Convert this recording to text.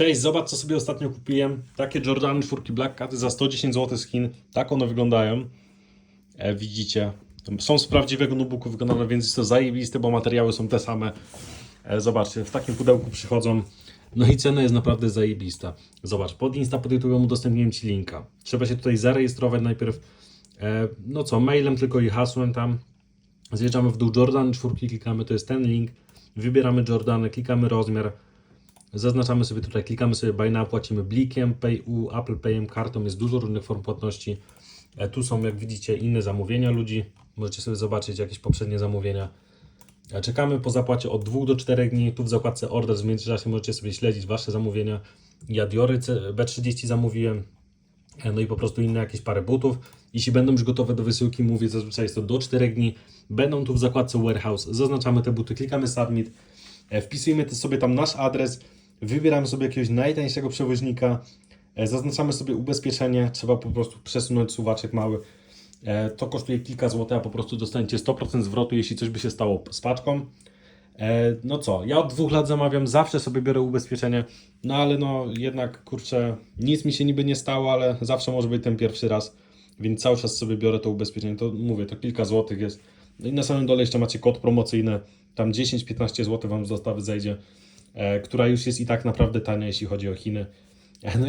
Cześć, zobacz co sobie ostatnio kupiłem. Takie Jordany 4 Black Caty za 110 zł skin. Tak one wyglądają. E, widzicie. Są z prawdziwego notebooku wykonane, więc jest to zajebiste, bo materiały są te same. E, zobaczcie, w takim pudełku przychodzą. No i cena jest naprawdę zajebista. Zobacz, pod Insta pod YouTube'em udostępniłem Ci linka. Trzeba się tutaj zarejestrować najpierw. E, no co, mailem tylko i hasłem tam. Zjeżdżamy w dół Jordan 4, klikamy, to jest ten link. Wybieramy Jordany, klikamy rozmiar. Zaznaczamy sobie tutaj, klikamy sobie Buy Now, płacimy blikiem, PayU, Apple Payem, kartą, jest dużo różnych form płatności. E, Tu są, jak widzicie, inne zamówienia ludzi. Możecie sobie zobaczyć jakieś poprzednie zamówienia. E, Czekamy po zapłacie od 2 do 4 dni. Tu w zakładce Order w międzyczasie możecie sobie śledzić Wasze zamówienia. Ja Diory C- B30 zamówiłem. E, No i po prostu inne jakieś parę butów. Jeśli będą już gotowe do wysyłki, mówię zazwyczaj jest to do 4 dni. Będą tu w zakładce Warehouse. Zaznaczamy te buty, klikamy Submit. Wpisujemy sobie tam nasz adres, wybieramy sobie jakiegoś najtańszego przewoźnika, e, zaznaczamy sobie ubezpieczenie, trzeba po prostu przesunąć suwaczek mały. E, To kosztuje kilka złotych, a po prostu dostaniecie 100% zwrotu, jeśli coś by się stało z paczką. E, No co, ja od dwóch lat zamawiam, zawsze sobie biorę ubezpieczenie, no ale no jednak kurczę, nic mi się niby nie stało, ale zawsze może być ten pierwszy raz, więc cały czas sobie biorę to ubezpieczenie. To mówię, to kilka złotych jest. No i na samym dole jeszcze macie kod promocyjny, tam 10-15 zł Wam z dostawy zejdzie, która już jest i tak naprawdę tania, jeśli chodzi o Chiny. E, No i